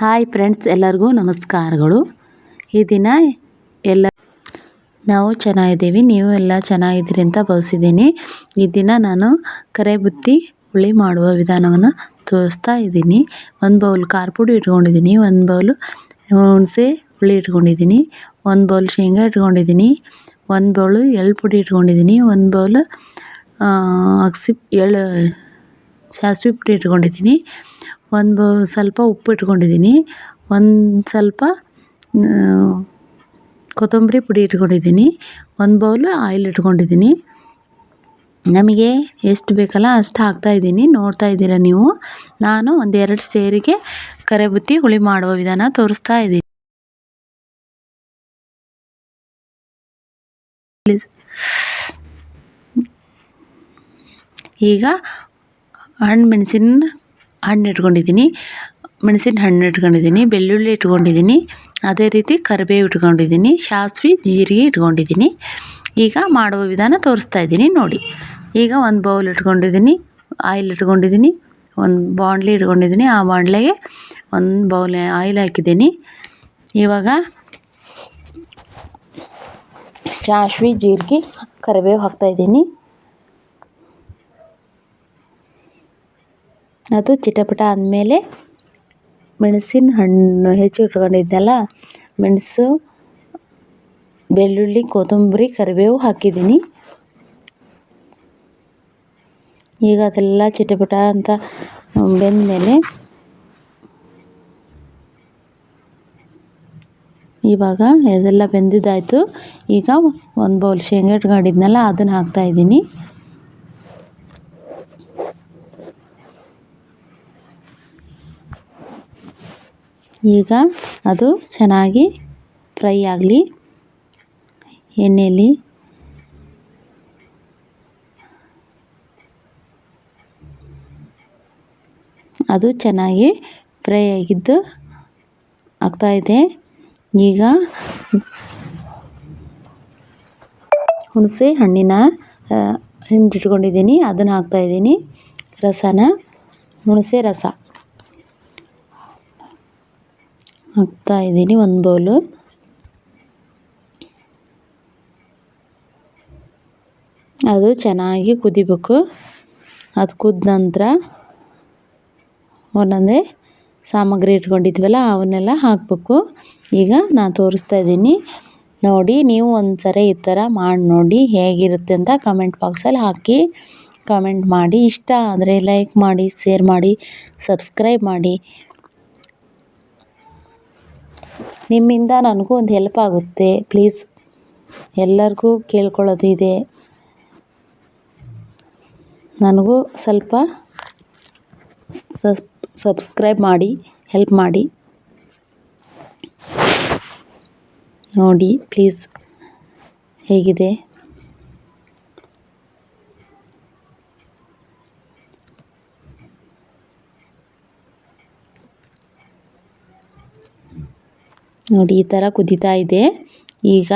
Hi friends, ಎಲ್ಲರಿಗೂ ನಮಸ್ಕಾರಗಳು. ಈ ದಿನ ಎಲ್ಲ ನಾವು ಚೆನ್ನಾಗಿದ್ದೀವಿ, ನೀವು ಎಲ್ಲ ಚೆನ್ನಾಗಿದ್ದೀರಿ ಅಂತ ಭಾವಿಸಿದ್ದೀನಿ. ಈ ದಿನ ನಾನು ಕರೆಬುತ್ತಿ ಹುಳಿ ಮಾಡುವ ವಿಧಾನವನ್ನು ತೋರಿಸ್ತಾ ಇದ್ದೀನಿ. ಒಂದು ಬೌಲ್ ಖಾರ ಪುಡಿ ಇಟ್ಕೊಂಡಿದ್ದೀನಿ, ಒಂದು ಬೌಲು ಹುಣಸೆ ಹುಳಿ ಇಟ್ಕೊಂಡಿದ್ದೀನಿ, ಒಂದು ಬೌಲ್ ಶೇಂಗಾ ಇಟ್ಕೊಂಡಿದ್ದೀನಿ, ಒಂದು ಬೌಲು ಎಳ್ಳು ಪುಡಿ ಇಟ್ಕೊಂಡಿದ್ದೀನಿ, ಒಂದು ಬೌಲ್ ಅಗಸಿ ಎಳ್ಳು ಸಾಸಿವೆ ಪುಡಿ ಇಟ್ಕೊಂಡಿದ್ದೀನಿ. ಒಂದು ಸ್ವಲ್ಪ ಉಪ್ಪು ಇಟ್ಕೊಂಡಿದ್ದೀನಿ. ಒಂದು ಸ್ವಲ್ಪ ಕೊತ್ತಂಬರಿ ಪುಡಿ ಇಟ್ಕೊಂಡಿದ್ದೀನಿ. ಒಂದು ಬೌಲು ಆಯಿಲ್ ಇಟ್ಕೊಂಡಿದ್ದೀನಿ. ನಮಗೆ ಎಷ್ಟು ಬೇಕಲ್ಲ ಅಷ್ಟು ಹಾಕ್ತಾಯಿದ್ದೀನಿ ನೋಡ್ತಾ ಇದ್ದೀರ ನೀವು? ನಾನು ಒಂದೆರಡು ಸೇರಿಗೆ ಕರೆಬುತ್ತಿ ಹುಳಿ ಮಾಡುವ ವಿಧಾನ ತೋರಿಸ್ತಾ ಇದ್ದೀನಿ. ಈಗ ಹಣ್ಣು ಮೆಣಸಿನ ಹಣ್ಣು ಇಟ್ಕೊಂಡಿದ್ದೀನಿ, ಮೆಣಸಿನ ಹಣ್ಣು ಇಟ್ಕೊಂಡಿದ್ದೀನಿ, ಬೆಳ್ಳುಳ್ಳಿ ಇಟ್ಕೊಂಡಿದ್ದೀನಿ, ಅದೇ ರೀತಿ ಕರಿಬೇವು ಇಟ್ಕೊಂಡಿದ್ದೀನಿ, ಸಾಸ್ವೆ, ಜೀರಿಗೆ ಇಟ್ಕೊಂಡಿದ್ದೀನಿ. ಈಗ ಮಾಡುವ ವಿಧಾನ ತೋರಿಸ್ತಾ ಇದ್ದೀನಿ ನೋಡಿ. ಈಗ ಒಂದು ಬೌಲ್ ಇಟ್ಕೊಂಡಿದ್ದೀನಿ ಆಯಿಲ್ ಇಟ್ಕೊಂಡಿದ್ದೀನಿ, ಒಂದು ಬಾಂಡ್ಲಿ ಇಟ್ಕೊಂಡಿದ್ದೀನಿ. ಆ ಬಾಂಡ್ಲಿಗೆ ಒಂದು ಬೌಲ್ ಆಯಿಲ್ ಹಾಕಿದ್ದೀನಿ. ಇವಾಗ ಸಾಸ್ವೆ, ಜೀರಿಗೆ, ಕರಿಬೇವು ಹಾಕ್ತಾಯಿದ್ದೀನಿ ಅದು ಚಿಟಪಟ ಅಂದಮೇಲೆ ಮೆಣಸಿನ ಹಣ್ಣು ಹೆಚ್ಚಿ ಇಟ್ಕೊಂಡಿದ್ದೆನಲ್ಲ ಮೆಣಸು, ಬೆಳ್ಳುಳ್ಳಿ, ಕೊತ್ತಂಬರಿ, ಕರಿಬೇವು ಹಾಕಿದ್ದೀನಿ. ಈಗ ಅದೆಲ್ಲ ಚಿಟಪಟ ಅಂತ ಬೆಂದಮೇಲೆ ಇವಾಗ ಇದೆಲ್ಲ ಬೆಂದಿದ್ದಾಯಿತು. ಈಗ ಒಂದು ಬೌಲ್ ಶೇಂಗಾ ಇಟ್ಕೊಂಡಿದ್ನಲ್ಲ ಅದನ್ನು ಹಾಕ್ತಾಯಿದ್ದೀನಿ ಈಗ ಅದು ಚೆನ್ನಾಗಿ ಫ್ರೈ ಆಗಲಿ. ಎಣ್ಣೆಯಲ್ಲಿ. ಅದು ಚೆನ್ನಾಗಿ ಫ್ರೈ ಆಗಿದ್ದು ಆಗ್ತಾಯಿದೆ ಈಗ ಹುಣಸೆ ಹಣ್ಣಿನ ಹಿಂಡಿಟ್ಕೊಂಡಿದ್ದೀನಿ. ಅದನ್ನು ಹಾಕ್ತಾಯಿದ್ದೀನಿ ರಸನ, ಹುಣಸೆ ರಸ. ಹಾಕ್ತಾಯಿದ್ದೀನಿ ಒಂದು ಬೌಲು. ಅದು ಚೆನ್ನಾಗಿ ಕುದಿಬೇಕು. ಅದು ಕುದ್ದ ನಂತರ ಒಂದೊಂದೇ ಸಾಮಗ್ರಿ ಇಟ್ಕೊಂಡಿದ್ವಲ್ಲ, ಅವನ್ನೆಲ್ಲ ಹಾಕಬೇಕು. ಈಗ ನಾನು ತೋರಿಸ್ತಾ ಇದ್ದೀನಿ. ನೋಡಿ, ನೀವು ಒಂದು ಸರಿ ಈ ಥರ ಮಾಡಿ ನೋಡಿ ಹೇಗಿರುತ್ತೆ ಅಂತ ಕಮೆಂಟ್ ಬಾಕ್ಸಲ್ಲಿ ಹಾಕಿ ಕಮೆಂಟ್ ಮಾಡಿ. ಇಷ್ಟ ಆದರೆ ಲೈಕ್ ಮಾಡಿ ಶೇರ್ ಮಾಡಿ ಸಬ್ಸ್ಕ್ರೈಬ್ ಮಾಡಿ. ನಿಮ್ಮಿಂದ ನನಗೂ ಒಂದು ಹೆಲ್ಪ್ ಆಗುತ್ತೆ. ಪ್ಲೀಸ್ ಎಲ್ಲರಿಗೂ ಕೇಳ್ಕೊಳ್ಳೋದು ಇದೆ. ನನಗೂ ಸ್ವಲ್ಪ ಸಬ್ಸ್ಕ್ರೈಬ್ ಮಾಡಿ ಹೆಲ್ಪ್ ಮಾಡಿ. ನೋಡಿ ಪ್ಲೀಸ್ ಹೇಗಿದೆ? ನೋಡಿ, ಈ ಥರ ಕುದೀತಾ ಇದೆ. ಈಗ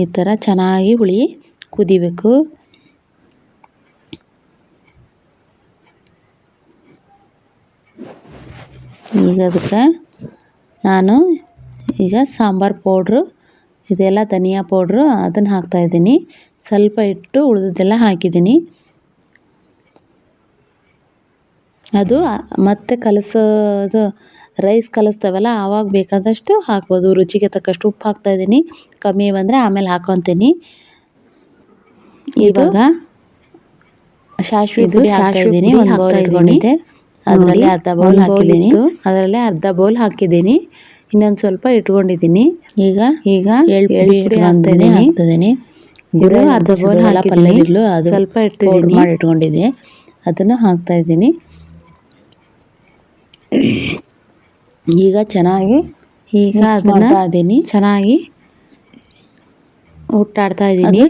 ಈ ಥರ ಚೆನ್ನಾಗಿ ಹುಳಿ ಕುದಿಬೇಕು. ಈಗ ಅದಕ್ಕೆ ನಾನು ಈಗ ಸಾಂಬಾರು ಪೌಡ್ರು, ಇದೆಲ್ಲ ಧನಿಯಾ ಪೌಡ್ರು ಅದನ್ನು ಹಾಕ್ತಾಯಿದ್ದೀನಿ ಸ್ವಲ್ಪ ಇಟ್ಟು ಉಳಿದದ್ದೆಲ್ಲ ಹಾಕಿದ್ದೀನಿ. ಅದು ಮತ್ತೆ ಕಲಸೋದು ರೈಸ್ ಕಲಿಸ್ತೇವಲ್ಲ ಆವಾಗ ಬೇಕಾದಷ್ಟು ಹಾಕ್ಬೋದು. ರುಚಿಗೆ ತಕ್ಕಷ್ಟು ಉಪ್ಪು ಹಾಕ್ತಾಯಿದ್ದೀನಿ ಕಮ್ಮಿ ಬಂದರೆ ಆಮೇಲೆ ಹಾಕೊತೀನಿ. ಇವಾಗ ಶಾಶ್ವಿದು ಹಾಕ್ತಾಯಿದ್ದೀನಿ ಒಂದು ಬೌಲ್ ಇಟ್ಕೊಂಡಿದ್ದೆ ಅದರಲ್ಲಿ ಅರ್ಧ ಬೌಲ್ ಹಾಕಿದ್ದೀನಿ. ಅದರಲ್ಲಿ ಅರ್ಧ ಬೌಲ್ ಹಾಕಿದ್ದೀನಿ. ಇನ್ನೊಂದು ಸ್ವಲ್ಪ ಇಟ್ಕೊಂಡಿದ್ದೀನಿ. ಈಗ ಈಗ ಎಳ್ಳು ಪುಡಿ ಹಾಕ್ತಾಯಿದ್ದೀನಿ ಹಾಕ್ತಿದ್ದೀನಿ. ಇದು ಅರ್ಧ ಬೌಲ್ ಹಾಕಿಲ್ಲ ಅದು ಸ್ವಲ್ಪ ಇಟ್ಟಿದ್ದೀನಿ. ಮಾಡಿ ಇಟ್ಕೊಂಡಿದ್ದೆ ಅದನ್ನು ಹಾಕ್ತಾಯಿದ್ದೀನಿ ಈಗ ಚೆನ್ನಾಗಿ ಈಗ ಅದನ್ನ ಚೆನ್ನಾಗಿ ಹುಟ್ಟಾಡ್ತಾ ಇದ್ದೀನಿ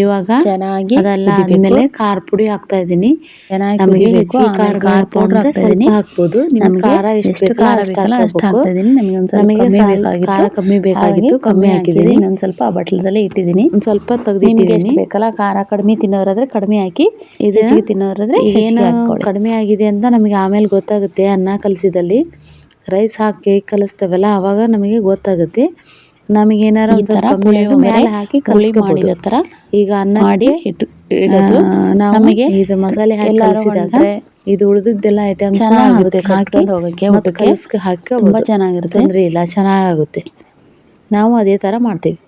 ಇವಾಗ ಚೆನ್ನಾಗಿ ಅದೆಲ್ಲ. ಆದ್ಮೇಲೆ ಖಾರ ಪುಡಿ ಹಾಕ್ತಾ ಇದ್ದೀನಿ. ನಮಗೆ ಖಾರ ಖಾರ ಪೌಡರ್ ಹಾಕ್ತಾ ಇದ್ದೀನಿ. ಹಾಕ್ಬೋದು. ನಿಮ್ಗೆ ಖಾರ ಎಷ್ಟು ಖಾರ ಅಷ್ಟು ಬೇಕಲ್ಲ ಅಷ್ಟು ಹಾಕ್ತಾ ಇದ್ದೀನಿ. ನಮಗೆ ಒಂದು ಸ್ವಲ್ಪ ನಮಗೆ ಖಾರ ಕಮ್ಮಿ ಬೇಕಾಗಿತ್ತು. ಕಮ್ಮಿ ಹಾಕಿದ್ದೀನಿ. ಇನ್ನೊಂದು ಸ್ವಲ್ಪ ಆ ಬಟ್ಲದಲ್ಲೇ ಇಟ್ಟಿದ್ದೀನಿ. ಒಂದು ಸ್ವಲ್ಪ ತೆಗ್ದಿಟ್ಟಿದ್ದೀನಿ. ಎಷ್ಟು ಬೇಕಲ್ಲ ಖಾರ ಕಡಿಮೆ ತಿನ್ನೋರಾದ್ರೆ ಕಡಿಮೆ ಹಾಕಿ ಇದು ಹೆಚ್ಚಿಗೆ ತಿನ್ನೋರಾದ್ರೆ ಏನು ಕಡಿಮೆ ಆಗಿದೆ ಅಂತ ನಮಗೆ ಆಮೇಲೆ ಗೊತ್ತಾಗುತ್ತೆ. ಅನ್ನ ಕಲಸಿದಲ್ಲಿ. ರೈಸ್ ಹಾಕಿ ಕಲಿಸ್ತೇವಲ್ಲ ಅವಾಗ ನಮಗೆ ಗೊತ್ತಾಗುತ್ತೆ. ನಮಗೆ ಮೇಲೆ ಹಾಕಿ ಕಲಿಸ್ಕೋಬೋದು. ಮಾಡಿದ ಥರ ಈಗ ಅನ್ನ ಮಾಡಿ ಇಟ್ಟು ಇಡೋದು. ನಮಗೆ ಇದು ಮಸಾಲೆ ಹಾಕಿ ಕಲಸಿದಾಗ ಇದು ಉಳಿದಿದ್ದೆಲ್ಲ ಐಟಮ್ಸ್ ಚೆನ್ನಾಗಿರುತ್ತೆ ಹಾಕಿ ಹೋಗಕ್ಕೆ ಊಟಕ್ಕೆ ಹಾಕಿ ತುಂಬ ಚೆನ್ನಾಗಿರುತ್ತೆ. ತೊಂದರೆ ಇಲ್ಲ ಚೆನ್ನಾಗಾಗುತ್ತೆ ನಾವು ಅದೇ ತರ ಮಾಡ್ತೀವಿ.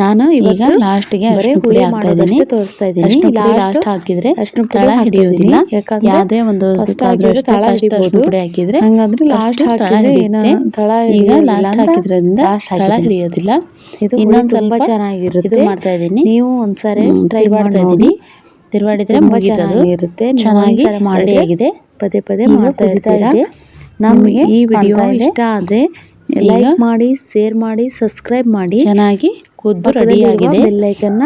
ನಾನು ಈಗ ಲಾಸ್ಟ್ ಲಾಸ್ಟಿಗೆ ಅರಿಶಿನ ಪುಡಿ ಹುಳಿ ಹಾಕ್ತಾ ಇದ್ದೀನಿ. ತೋರಿಸ್ತಾ ಇದ್ದೀನಿ. ಲಾಸ್ಟ್ ಹಾಕಿದ್ರೆ ಅಷ್ಟು ತಳ ಹಿಡಿಯೋದಿಲ್ಲ. ಯಾಕಂದ್ರೆ ಯಾವುದೇ ಒಂದು ತಳ. ಪುಡಿ ಹಾಕಿದ್ರೆ ಹಂಗಂದ್ರೆ ಲಾಸ್ಟ್ ತಳ ಹಿಡಿಯುತ್ತೆ. ಈಗ ಲಾಸ್ಟ್ ಹಾಕಿದ್ರಿಂದ ತಳ ಹಿಡಿಯೋದಿಲ್ಲ. ಇದು ಇನ್ನೊಂದು ಸ್ವಲ್ಪ ಚೆನ್ನಾಗಿರುತ್ತೆ. ಇದು ಮಾಡ್ತಾ ಇದ್ದೀನಿ. ನೀವು ಒಂದ್ಸಾರಿ ಟ್ರೈ ಮಾಡ್ತಾ ಇದ್ದೀನಿ. ತಿರುವಾಡಿದ್ರೆ ಚೆನ್ನಾಗಿರುತ್ತೆ. ಚೆನ್ನಾಗಿ ಮಾಡಿ ಆಗಿದೆ. ಪದೇ ಪದೇ ಮಾಡ್ತಾ ಇರ್ತಾ ಇರ್ತೀರಾ. ನಮಗೆ ಈ ವಿಡಿಯೋ ಇಷ್ಟ ಆದರೆ ಲೈಕ್ ಮಾಡಿ ಶೇರ್ ಮಾಡಿ ಸಬ್ಸ್ಕ್ರೈಬ್ ಮಾಡಿ. ಚೆನ್ನಾಗಿ ಕುದ್ದು ರೆಡಿ ಆಗಿದೆ. ಬೆಲ್ಲೈಕನ್ನ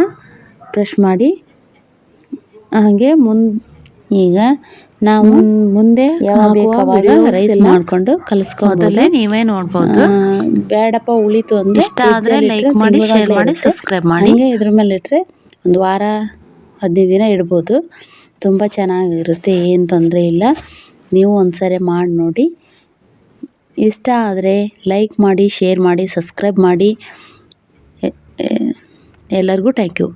ಪ್ರೆಸ್ ಮಾಡಿ. ಹಾಗೆ ಮುನ್ ಈಗ ನಾವು ಮುಂದೆ ರೈಸ್ ಮಾಡ್ಕೊಂಡು ಕಲಿಸ್ಕೋಬೋದಲ್ಲೇ ನೀವೇ ನೋಡ್ಬೋದು. ಬೇಡಪ್ಪ ಉಳಿತು ಅಂದ್ರೆ ಇಷ್ಟ ಆದ್ರೆ ಇಟ್ರೆ ಮಾಡಿ, ಶೇರ್ ಮಾಡಿ, ಸಬ್ಸ್ಕ್ರೈಬ್ ಮಾಡಿ. ಹಂಗೆ ಇದ್ರ ಮೇಲೆ ಇಟ್ಟರೆ ಒಂದು ವಾರ ಹದಿನೈದು ದಿನ ಇಡ್ಬೋದು. ತುಂಬ ಚೆನ್ನಾಗಿರುತ್ತೆ ಏನು ತೊಂದರೆ ಇಲ್ಲ. ನೀವು ಒಂದ್ಸರಿ ಮಾಡಿ ನೋಡಿ. ಇಷ್ಟ ಆದರೆ ಲೈಕ್ ಮಾಡಿ ಶೇರ್ ಮಾಡಿ ಸಬ್ಸ್ಕ್ರೈಬ್ ಮಾಡಿ. ಎಲ್ಲರಿಗೂ ಟ್ಯಾಂಕ್ ಯು